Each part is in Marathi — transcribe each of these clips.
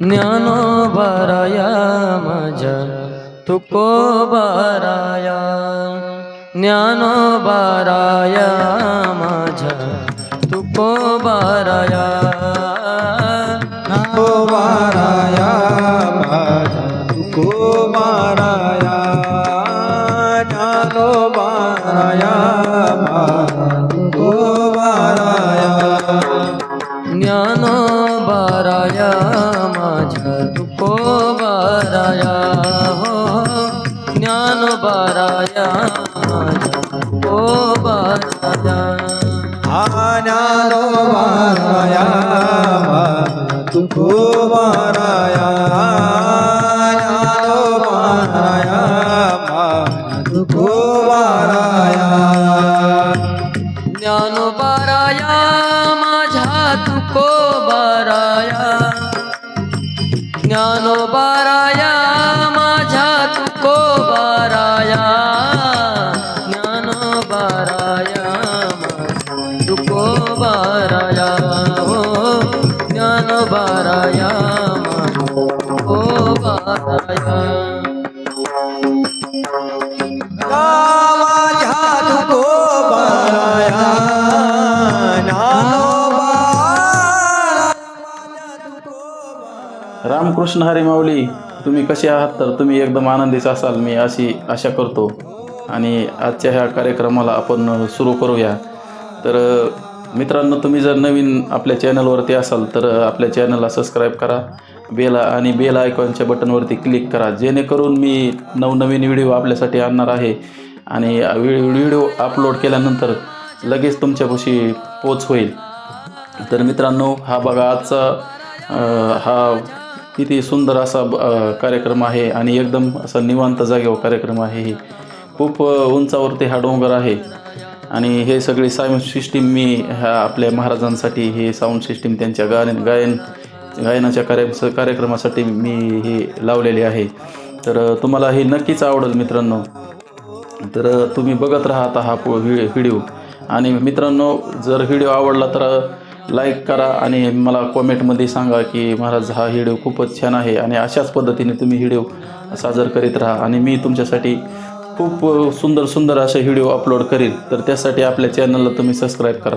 ज्ञानोबाराया माझ्या तुकोबाराया ज्ञानोबाराया माझ्या तुकोबाराया नारोबाराया माझा तुकोबारा श्यामा तुको माझ्या तुकोबाराया रामकृष्ण हरी माऊली तुम्ही कसे आहात? तर तुम्ही एकदम आनंदीच असाल मी अशी आशा करतो. आणि आजच्या ह्या कार्यक्रमाला आपण सुरू करूया. तर मित्रांनो तुम्ही जर नवीन आपल्या चॅनलवरती असाल तर आपल्या चॅनलला सबस्क्राईब करा. बेल आणि बेल आयकॉनच्या बटनवरती क्लिक करा. जेणेकरून मी नवनवीन व्हिडिओ आपल्यासाठी आणणार आहे. आणि व्हिडिओ अपलोड केल्यानंतर लगेच तुमच्यापाशी पोच होईल. तर मित्रांनो हा बघा आजचा हा किती सुंदर असा कार्यक्रम आहे. आणि एकदम असा निवांत जागेवर कार्यक्रम आहे. खूप उंचावरती हा डोंगर आहे. आणि हे सगळी साऊंड सिस्टीम मी ह्या आपल्या महाराजांसाठी हे साऊंड सिस्टीम त्यांच्या गायन गायन गायनाच्या कार्य कार्यक्रमासाठी मी हे लावलेले आहे. तर तुम्हाला हे नक्कीच आवडेल मित्रांनो. तर तुम्ही बघत राहत आता हा पो- व्हिडिओ आणि मित्रांनो जर व्हिडिओ आवडला तर लाईक करा आणि मला कॉमेंटमध्ये सांगा की महाराज हा व्हिडिओ खूपच छान आहे आणि अशाच पद्धतीने तुम्ही व्हिडिओ सादर करीत राहा. आणि मी तुमच्यासाठी खूप सुंदर सुंदर असे व्हिडिओ अपलोड करील तर त्यासाठी आपल्या चॅनलला तुम्ही सबस्क्राईब करा.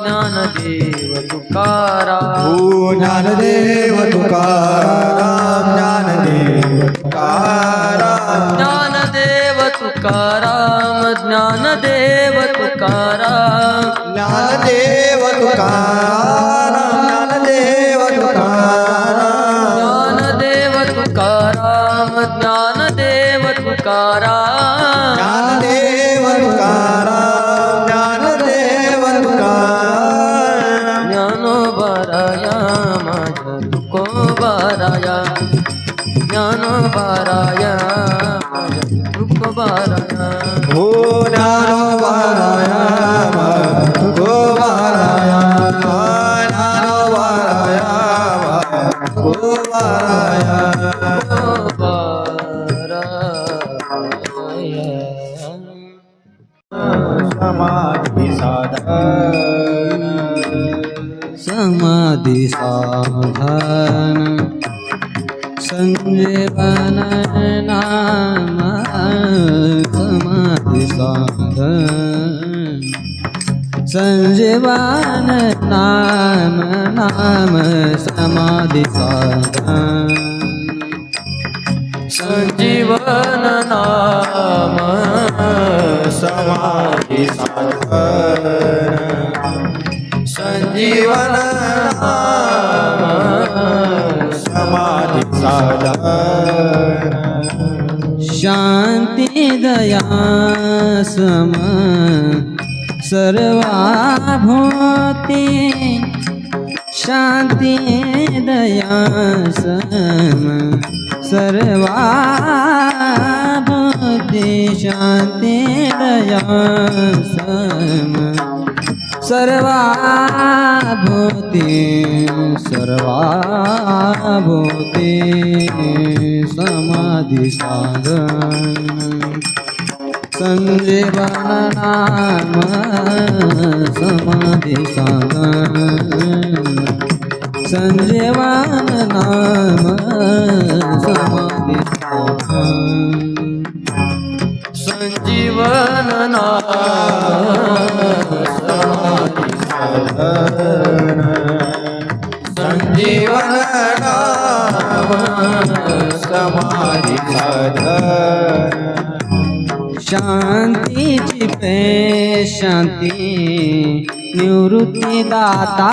ज्ञानदेव तुकाराम. हो ज्ञानदेव तुकाराम ज्ञानदेव तुकाराम. ज्ञानदेव तुकाराम ज्ञानदेव तुकाराम. ज्ञानदेव तुकाराम. बाराय ज्ञान बाराय रूप बाराय. हो ज्ञान बाराय गो बाराय ज्ञान बाराय गो बाराय. समाधी साधन. समाधी साधन. संजीवन नाम समाधि साधन संजीवन नाम नाम समाधी साधन संजीवन नाम समाधि साधन। संजीवन शांती दया सम सर्वाभूती शांती दया सम भोते शांती दया सम सर्वाभूती सर्वाभूती समाधी साधन। संजीवन नाम समाधी साधन। संजीवन नाम समाधी संजीवन संजीवन नाम समाधि शांति चिपे शांति निवृत्ति दाता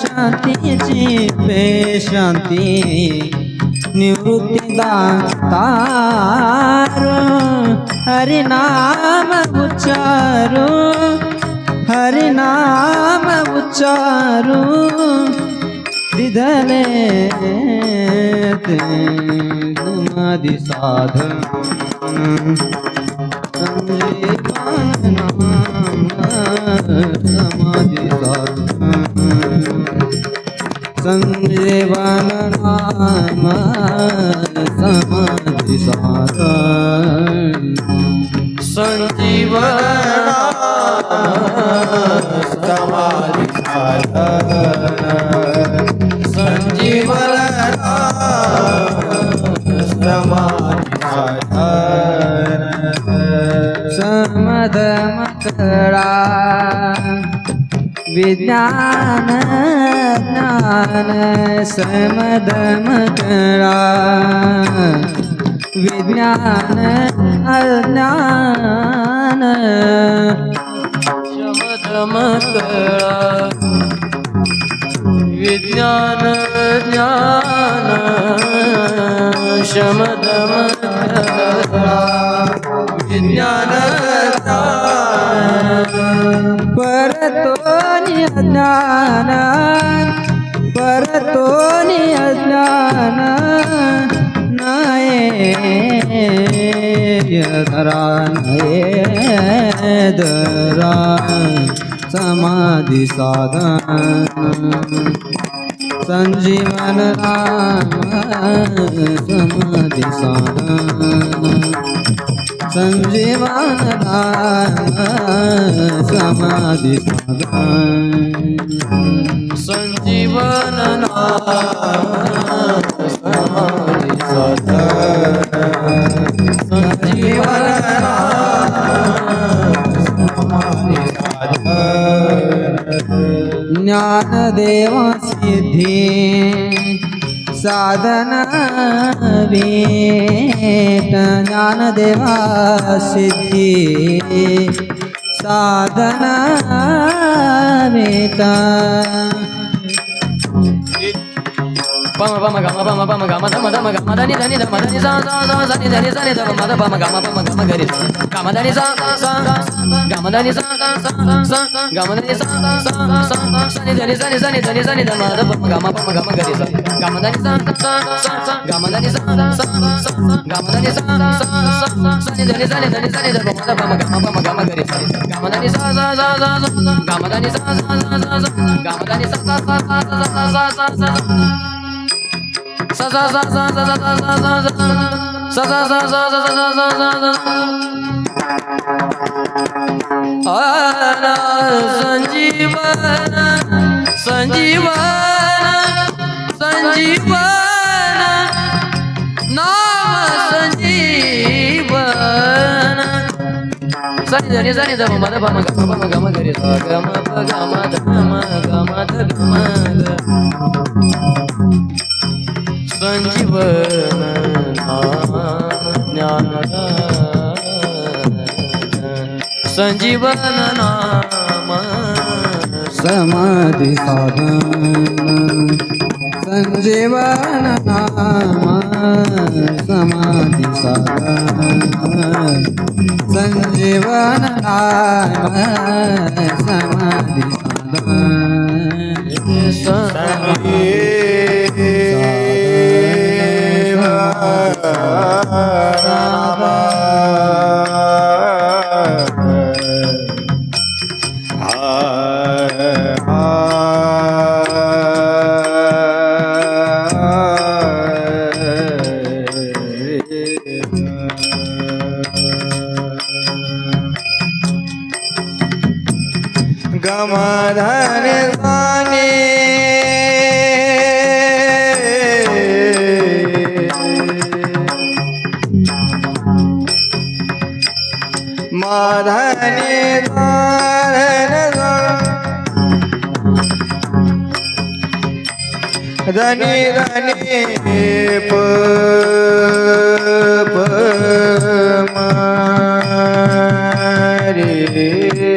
शांति चिपे शांति निवृत्ति दाता हरि नाम उचारो हरिनाम उच्चारू दिधने गुणादि साधन समाधि संजीवन नाम समाधि साधन समाधी साधन संजीवन समाधी साधन समद मकरा विज्ञान ज्ञान समद मकरा विज्ञान अज्ञान कळमकळा विज्ञान ज्ञान शमदम विज्ञान परतो ज्ञान परतो ज्ञान. नये धरा नये धरा. समाधि साधन। संजीवन राम समाधी साधन। संजीवन राम समाधी साधन। संजीवन समाधी ज्ञानदेव सिद्धी साधन वेट ज्ञानदेवा सिद्धी साधन वेट ba gama ba ma gama ba gama ba ma ga ma da ma da ma ga ma da ni da ni da ma da ni sa sa sa sa ni da ni sa ni da ma da ba ma ga ma ba ma ga ma ga ni sa ga ma da ni sa sa ga ma da ni sa sa sa ga ma da ni sa sa sa sa ni da ni sa ni sa ni da ni sa ni da ma da ba ma ga ma ba ma ga ma ga ni sa ga ma da ni sa sa sa sa ga ma da ni sa sa sa ga ma da ni sa sa sa sa ni da ni sa ni da ni sa ni संजीवन संजीवन संजीवन नाम संजीवन सनि धनि सनि धम मद पम गम पम गम गरि सा गम प गम धम संजीवन नाम समाधी साधन संजीवन नाम समाधी साधन संजीवन नाम समाधी धनी धनी प रे रे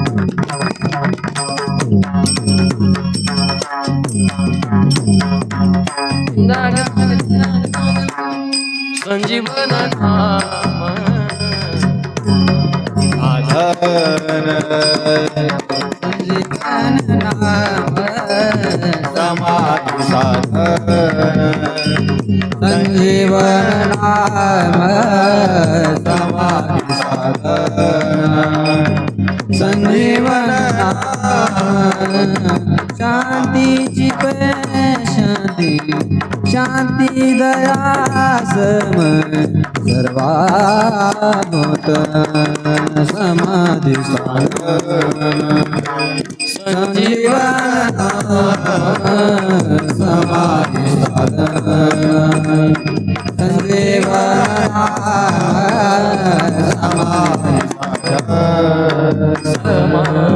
जीवन नाम आधन जीवन नाम समाधी साधन जीवन नाम समाधी साधन संजीवन नाम। शांती दयासम सर्वाभूत समाधी संजीवन समाधी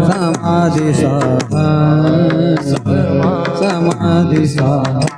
समाधी समाधी समाधी